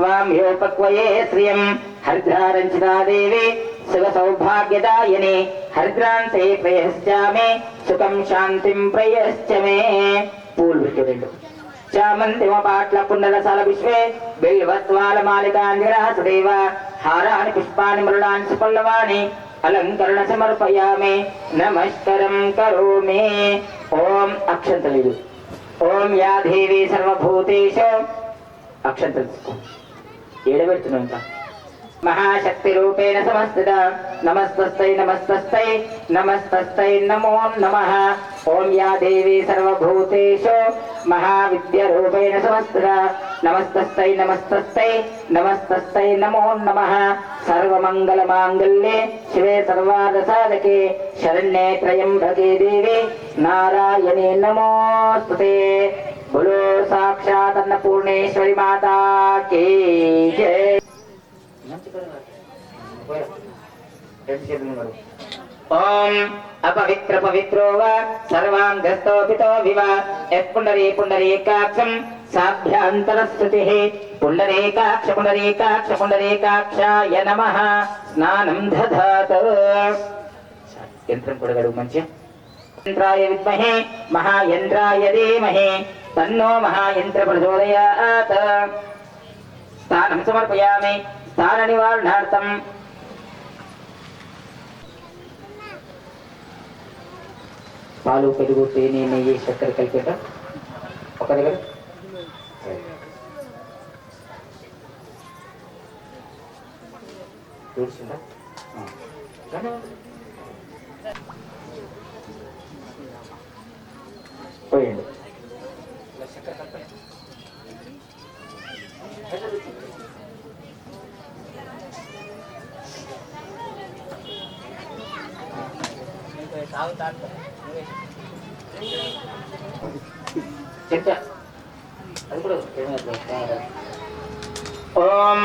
సర్వభూతానాం త్వాం యోపక్వయే శ్రియం హరిద్రారంచితా దేవి శివ సౌభాగ్యదాయని హరిద్రాంతే ప్రయశ్చామే సుఖం శాంతిం ప్రయశ్చమే పూలు పెట్టి చామంతిమ పాట్ల పుండలసాల విశ్వే బిల్వత్వాల మాలికాంజరా సుదేవ హారాని పుష్పాని మృళాంశ పల్లవాణి అలంకరణ సమర్పయామి నమస్కరం కరోమి ఓం అక్షంతలు ఓం యా దేవి సర్వభూతేషు అక్షంతలు ఏడబెడుతున్నాం ఇంకా మహాశక్తి రూపేణ సమస్థిత నమస్తస్తై నమస్తస్తై నమస్తస్తై నమో నమ. ఓం యా దేవి సర్వభూతేషు మహావిద్య రూపేణ సమస్థిత నమస్తస్తై నమస్తస్తై నమస్తస్తై నమో నమ. సర్వమంగళ మాంగళ్యే శివే సర్వాద సాధకే శరణ్యే త్రయంబకే దేవి. నారాయణే నమోస్తుతే బులు సాక్షాత్ అన్న పూర్ణేశ్వరి కే ఓం అపవిత్ర పవిత్రో వా సర్వాంగస్తోపితో వివ యత్పుండరీ పుండరీకాక్షం సాభ్యాంతరస్థుతి పుండరీకాక్ష పుండరీకాక్ష పుండరీకాక్షాయ నమ స్నానం దధాత యంత్రం కూడా గడువు మంచిగా యంత్రాయ విద్మహే మహాయంత్రాయ ధీమహే తన్నో మహాయంత్ర ప్రచోదయాత్ స్థానం సమర్పయామి స్థాన నివారణార్థం పాలు పెరుగు తేనె నెయ్యి చక్కెర కలిపేట ఒక దగ్గర చూసిందా ఆ. కానీ పోయండి. ఓం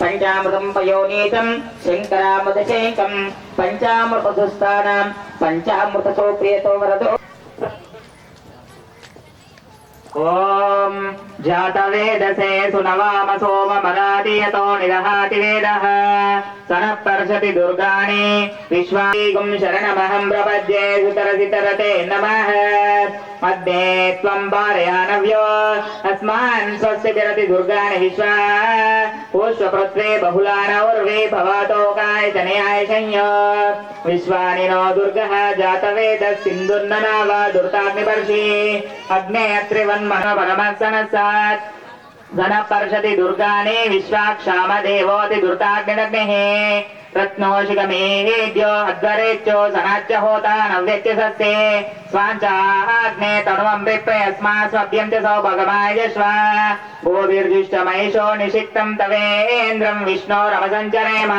పంచామృతం పయోనీతం శంకరామృతశేకం పంచామృతస్థానం పంచామృత సోప్రియతో వరదో ఓం జాతవేదసే సునవామ సోమ సోమమరాదియతో నిరహాతి వేదః సనః పర్షతి దుర్గాణి విశ్వాగం శరణమహం ప్రపద్యే సుతరసితరతే నమః మధ్యే త్వం పారయానవ్యో అస్మాన్ స్వస్య జరతి దుర్గాణి విశ్వా పుష్పపృత్వే బహుళానౌర్వే భవతోకాయ శనయాయ సంయో విశ్వాని నో దుర్గः జాతవేద సింధుర్ననావ దుర్తాగ్నిపర్షి అగ్నే అత్రివన్మన పరమసనసాత్ ధన रत्नोषिकमेद्यो अध्वरेच्यो सनाच्च होता नव्यच्य सस्ये स्वाञ्चाग्ने तनुमृप्रयस्मा स्वभ्यन्ते सौ भगवायश्व गोभिर्जुष्टमैषो निषिक्तम् तवेन्द्रम् विष्णो रमसञ्चरेम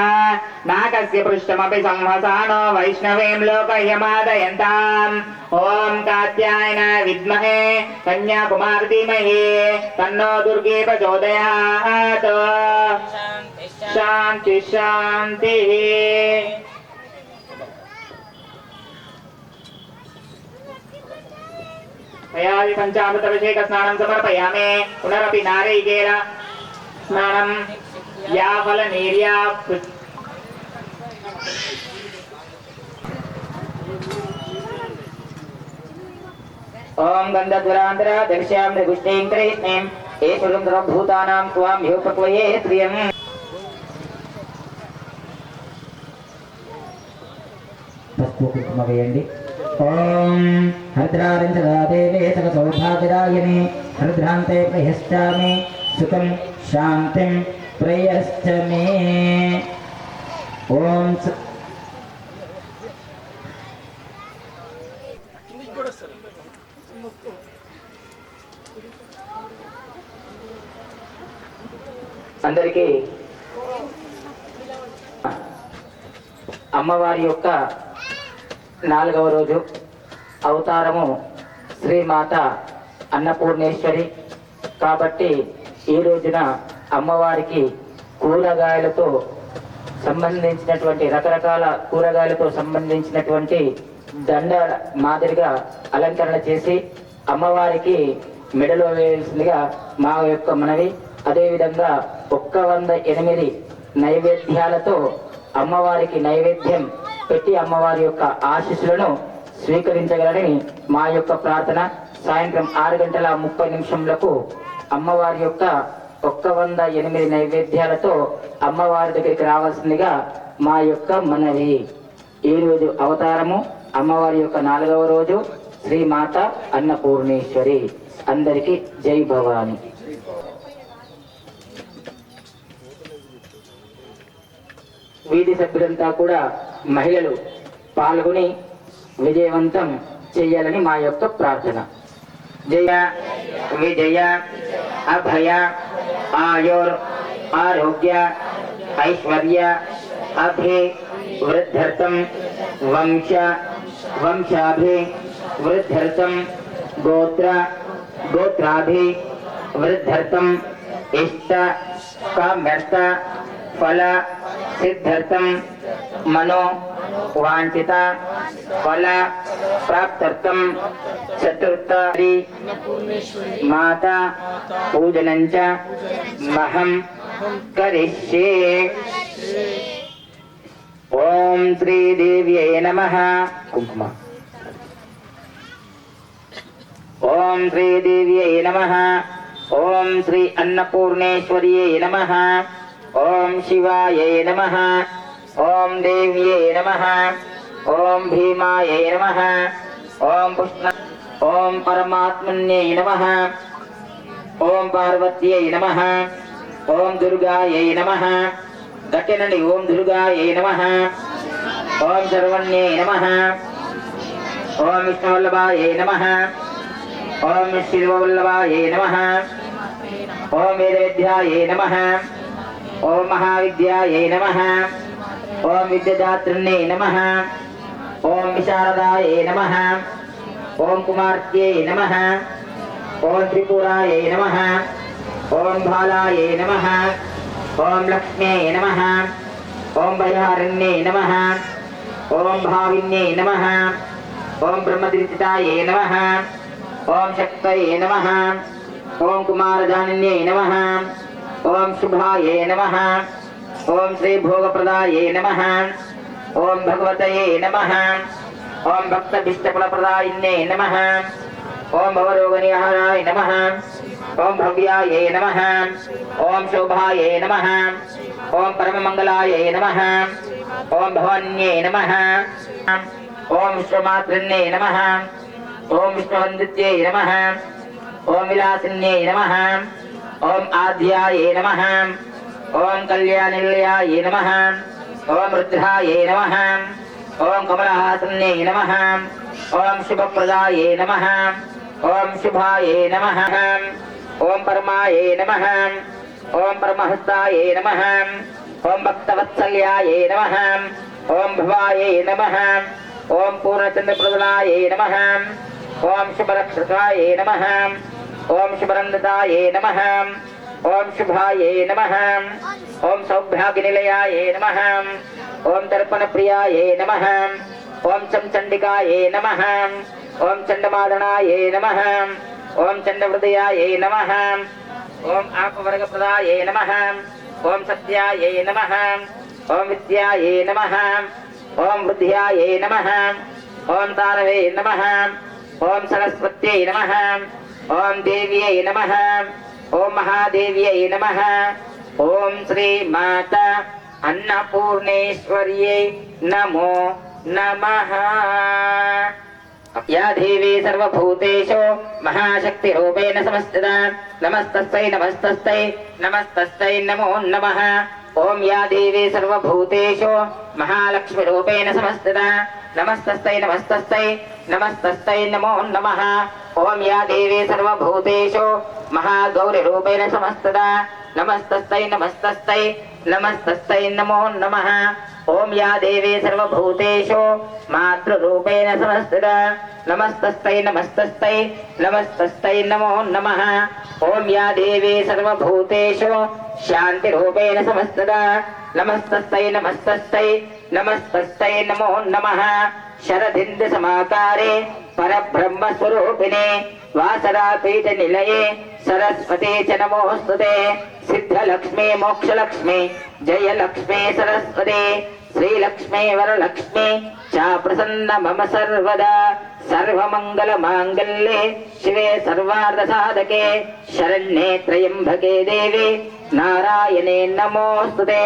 नाकस्य पृष्ठमपि संहसानो वैष्णवीम् लोकयमादयन्ताम्। ॐ कात्यायन विद्महे कन्याकुमार्तिमये तन्नो दुर्गे प्रचोदयात्। శాంతి శాంతి. మయాది పంచామృతభిషేక స్నానం సమర్పయామే. పునరపి నారైకేల స్నానం. యా ఫల నీర్యా ఓం గంధద్వరాంతర దర్శ్యాం నిగుష్టేం ఏ ఏసులం భూతానాం త్వాం యోపక్వయే ప్రియం. కుంకుమ వేయండి. ఓం హరిద్రారించదాదేవే సక సౌభాగ్యదాయని హరిద్రాంతే ప్రయశ్చామి సుఖం శాంతిం ప్రయశ్చమే. ఓం అందరికీ అమ్మవారి యొక్క నాలుగవ రోజు అవతారము శ్రీమాత అన్నపూర్ణేశ్వరి. కాబట్టి ఈ రోజున అమ్మవారికి కూరగాయలతో సంబంధించినటువంటి రకరకాల కూరగాయలతో సంబంధించినటువంటి దండ మాదిరిగా అలంకరణ చేసి అమ్మవారికి మెడలో వేయాల్సిందిగా మా యొక్క మనవి. అదేవిధంగా ఒక్క వంద ఎనిమిది నైవేద్యాలతో అమ్మవారికి నైవేద్యం పెట్టి అమ్మవారి యొక్క ఆశీస్సులను స్వీకరించగలరని మా యొక్క ప్రార్థన. సాయంత్రం ఆరు గంటల ముప్పై నిమిషంలకు అమ్మవారి యొక్క ఒక్క వంద ఎనిమిది నైవేద్యాలతో అమ్మవారి దగ్గరికి రావాల్సిందిగా మా యొక్క మనవి. ఈ రోజు అవతారము అమ్మవారి యొక్క నాలుగవ రోజు శ్రీ మాత అన్నపూర్ణేశ్వరి. అందరికీ జై భవాని. వీధి సభ్యులంతా కూడా మహిళలు పాల్గొని విజయవంతం చేయాలని మా యొక్క ప్రార్థన. జయ విజయ అభయ ఆయుర్ ఆరోగ్య ఐశ్వర్య అభి వృద్ధర్థం వంశ వంశాభి వృద్ధర్థం గోత్ర గోత్రాభి వృద్ధర్థం ఇష్ట కామ్యర్థ ఫల సిద్ధార్థం మనో వాంఛిత ఫల ప్రాప్త్యర్థం చతుర్థి మాత పూజనంచ మహం కరిష్యే. ఓం శ్రీదేవ్యై నమ. కుంకుమ. ఓం శ్రీదేవ్యై నమ. ఓం శ్రీ అన్నపూర్ణేశ్వర్యై నమ. ఓం శివాయై నమ ఓం దేవ్యై నమ ఓం భీమాయై నమ ఓం పుష్ణ ఓం పరమాత్మన్యై నమ ఓం పార్వత్యై నమ ఓం దుర్గాయై నమ గట్టినండి ఓం దుర్గాయై నమ ఓం సర్వణ్యై నమ ఓం విష్ణువల్లభాయై నమ ఓం శివవల్లభాయై నమ ఓం వేదవిద్యాయై నమ ఓం మహావిద్యాయై నమ ఓం విద్యదాత్రిణ్యై నమ ఓం విశారదాయై నమ ఓం కుమార్త్యై నమ ఓం త్రిపురాయై నమ ఓం బాలాయై నమ ఓం లక్ష్మ్యై నమ ఓం భయారణ్యై నమ ఓం భావిన్యై నమ ఓం బ్రహ్మదిరిచితాయై నమ ఓం శక్తయే నమ ఓం కుమారజానిన్యై నమ ఓం శుభాయే నమ ఓం శ్రీ భోగప్రదాయే నమ ఓం భగవతయే నమ ఓం భక్తభిష్టఫలప్రదాయిన్యై నమ ఓం భవరోగనిహారాయ నమ ఓం భవ్యాయే నమ ఓం శోభాయే నమ ఓం పరమమంగళాయే నమ ఓం భవన్యే నమ ఓం విశ్వమాతృన్యే నమ ఓం విష్ణువందిత్యై నమ ఓం విలాసిన్యై నమ ఓం ఆద్యాయే నమ ఓం కళ్యాణిలయాయే నమ ఓం రుద్రాయే నమ ఓం కమలహాసన్యై నమ ఓం శుభప్రదాయే నమ ఓం శుభాయే నమ ఓం పరమాయే నమ ఓం పరమహస్తాయే నమ ఓం భక్తవత్సల్యాయే నమ ఓం భవాయే నమ ఓం పూర్ణచంద్రప్రదనాయే నమ ఓం శుభరక్షకాయే నమ ఓం శుభరందతాయే నమ ఓం శుభాయే నమ ఓం సౌభాగ్యనిలయాయే నమ ఓం దర్పణప్రియాయే నమ ఓం చంచండికాయే నమ ఓం చండమాదనాయే నమ ఓం చండహృదయాయే నమ ఓం ఆపవర్గప్రదాయే నమ ఓం సత్యాయే నమ ఓం విద్యాయే నమ ఓం వృద్ధ్యాయే నమ ఓం తారవే నమ ఓం సరస్వత్యై నమ ఓం దేవ్యై నమ ఓం మహాదేవ్యై నమ ఓం శ్రీ మాత అన్నపూర్ణేశ్వర్యై నమో నమః या देवी सर्वभूतेषु महाशक्तिरूपेण समस्थिता नमस्तस्यै नमस्तस्यै नमस्तस्यै नमो नमः ఓం యా దేవి సర్వభూతేషు మహాలక్ష్మి రూపేణ సమస్తత నమస్తస్తై నమస్తస్తై నమస్తస్తై నమో నమ. ఓం యా దేవి సర్వభూతేషు మహాగౌరిరూపేణ సమస్తత నమస్తస్తై నమస్తస్తై నమస్తస్తై నమో నమ. ఓం యా దేవే సర్వభూతేషు మాతృరూపేణ సమస్తద నమస్తస్తై నమస్తస్తై నమస్తస్తై నమో నమ. ఓం యా దేవే సర్వభూతేషు శాంతి శాంతిరూపేణ సమస్తద నమస్తస్తై నమస్తస్తై నమస్తస్తై నమో నమ. శరదింద్ర సమాకారే పరబ్రహ్మ స్వరూపిణే పీఠ నిలయే సరస్వతి చ నమోస్తుతే సిద్ధలక్ష్మి మోక్షలక్ష్మి జయలక్ష్మి సరస్వతి శ్రీలక్ష్మి వరలక్ష్మి చా ప్రసన్న మమ సర్వదా సర్వమంగళ మాంగళ్యే శివే సర్వార్థ సాధకే శరణ్యే త్రయంబకే దేవి నారాయణే నమోస్తుతే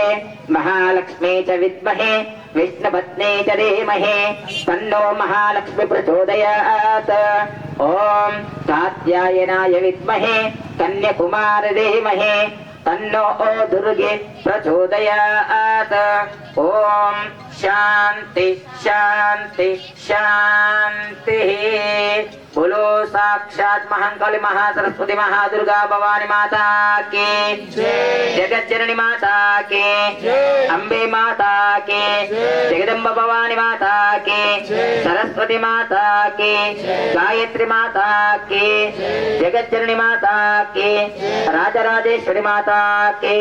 మహాలక్ష్మీ చ విద్మహే విష్ణుపత్నే చ ధీమహే తన్నో మహాలక్ష్మి ప్రచోదయాత్ ఓం కాత్యాయనాయ విద్మహే కన్యకుమార ధీమహే తన్నో ఓ దుర్గే ప్రచోదయాత్ ఓం శాంతి శాంతి శాంతి బోలో సాక్షాత్ మహంకాళి మహాసరస్వతి మహాదుర్గా భవాని మాతా కి జగజ్జనని మాతా కి అంబే మాతా కి జగదంబ భవాని మాతా కి సరస్వతి మాతా కి గాయత్రి మాతా కి జగజ్జనని మాతా కి రాజరాజేశ్వరి మాతా కి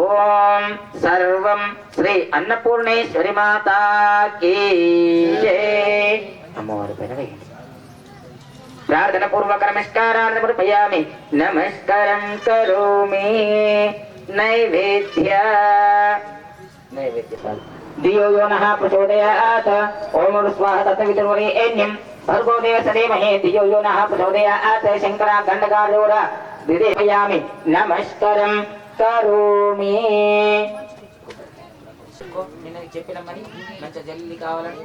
ఓం సర్వం శ్రీ అన్నపూర్ణేశ్వరి మాతా కి జై అమ్మవారి పైన వేయండి ప్రార్థన పూర్వక నమస్కారాన్ని సమర్పయామి నమస్కారం కరోమి నైవేద్య నైవేద్య ధియో యో నః ప్రచోదయాత్ ఓం స్వాహ తత్వితుర్వరేణ్యం భర్గో దేవస్య ధీమహి ధియో యో నః ప్రచోదయాత్ శంకర గండకారోర విదేపయామి నమస్కారం కరోమి నిన్న చెప్పినమ్మని మంచి జల్లి కావాలని.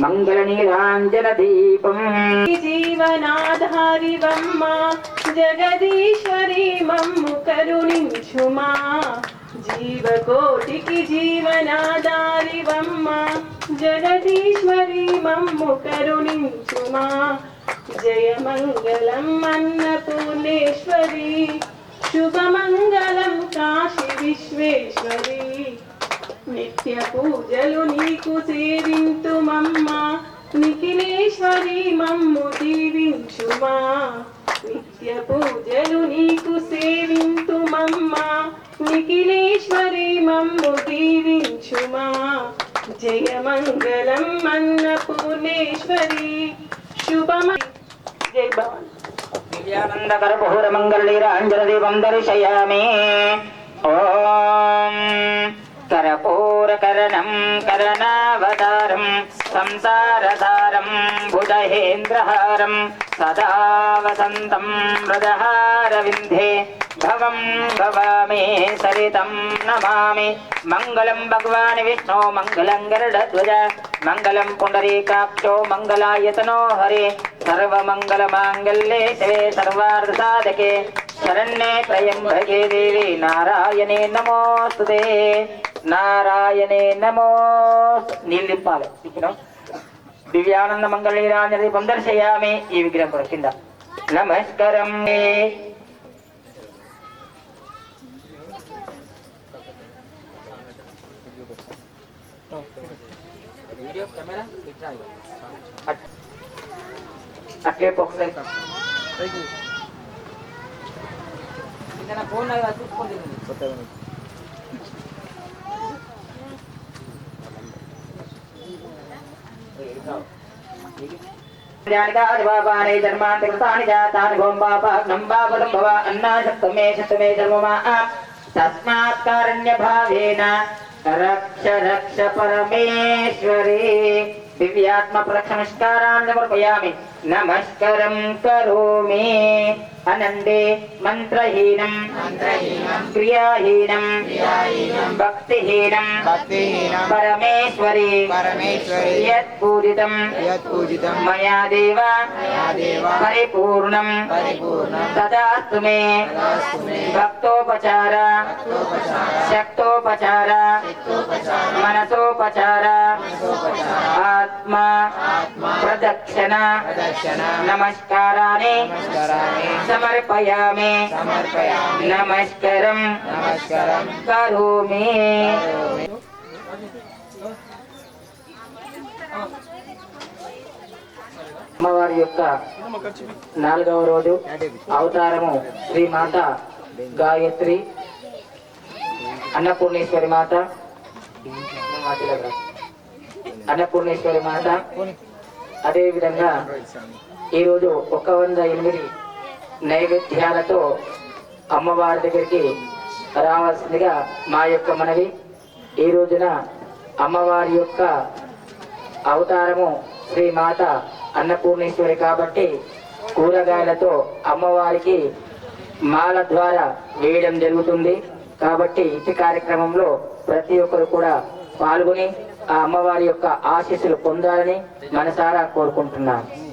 మంగళ నీరాంజన దీపం. జీవనాధారివమ్మ జగదీశ్వరి మమ్ము కరుణించుమా. జీవకోటికి జీవనాధారివమ్మ జగదీశ్వరి మమ్ము కరుణించుమా. జయమంగళం అన్నపూర్ణేశ్వరి శుభమంగళం కాశీ విశ్వేశ్వరి నిత్య పూజలు నీకు సేవింతు మమ్మ నిఖిలేశ్వరి మమ్ము దీవించుమా. నిత్య పూజలు నీకు సేవింతు మమ్మ నిఖిలేశ్వరి మమ్ము దీవించుమా. జయమంగళం అన్నపూర్ణేశ్వరి శుభమ. జై భవాని. దివ్యానందకర బహుర మంగళ దీపం దర్శయామి. ఓం కరపూరకరణం కరణావతారం సంసారసారం భుజహేంద్రహారం సదా వసంతం హృదహారవిందే భవం భవామి సరితం నమామి మంగళం భగవాన్ విష్ణు మంగళం గరుడధ్వజ మంగళం పుండరీకాక్షో మంగళాయతనో హరి సర్వమంగళమాంగళ్యే శివే సర్వార్థసాధకే శరణ్యే త్రయంబకే దేవి నారాయణే నమోస్తుతే నారాయణే నమో నీళ్ళు నింపాలి దివ్యానంద మంగళ నీరాంజన దీపం దర్శయామి ఈ విగ్రహం కూడా కింద. నమస్కారం. అట్లే ఒకసారి धर्मान्तकृतानि जातानि गों पापाग्नं पापदं भव अन्नाशक्तमे शतमे धर्ममा तस्मात् कारण्यभावेन रक्ष रक्ष परमेश्वरे दिव्यात्मपरक्षनमस्कारान् समर्पयामि నమస్కారం కరోమి. అనందే మంత్రహీనం. క్రియాహీనం. భక్తిహీనం. పరమేశ్వరి. మయా దేవ. పరిపూర్ణం. తదాస్తు మే. భక్తోపచార. శక్తోపచార. మనసోపచార. ఆత్మ. ప్రదక్షిణ. నమస్కారాన్ని సమర్పయామి నమస్కారం కరోమి అమ్మవారి యొక్క నాలుగవ రోజు అవతారము శ్రీ మాత గాయత్రి అన్నపూర్ణేశ్వరి మాత. అన్నపూర్ణేశ్వరి మాత. అదేవిధంగా ఈరోజు ఒక వంద ఎనిమిది నైవేద్యాలతో అమ్మవారి దగ్గరికి రావాల్సిందిగా మా యొక్క మనవి. ఈ రోజున అమ్మవారి యొక్క అవతారము శ్రీ మాత అన్నపూర్ణేశ్వరి కాబట్టి కూరగాయలతో అమ్మవారికి మాల ద్వారా వేయడం జరుగుతుంది. కాబట్టి ఇట్టి కార్యక్రమంలో ప్రతి ఒక్కరు కూడా పాల్గొని ఆ అమ్మవారి యొక్క ఆశీస్సులు పొందాలని మనసారా కోరుకుంటున్నాను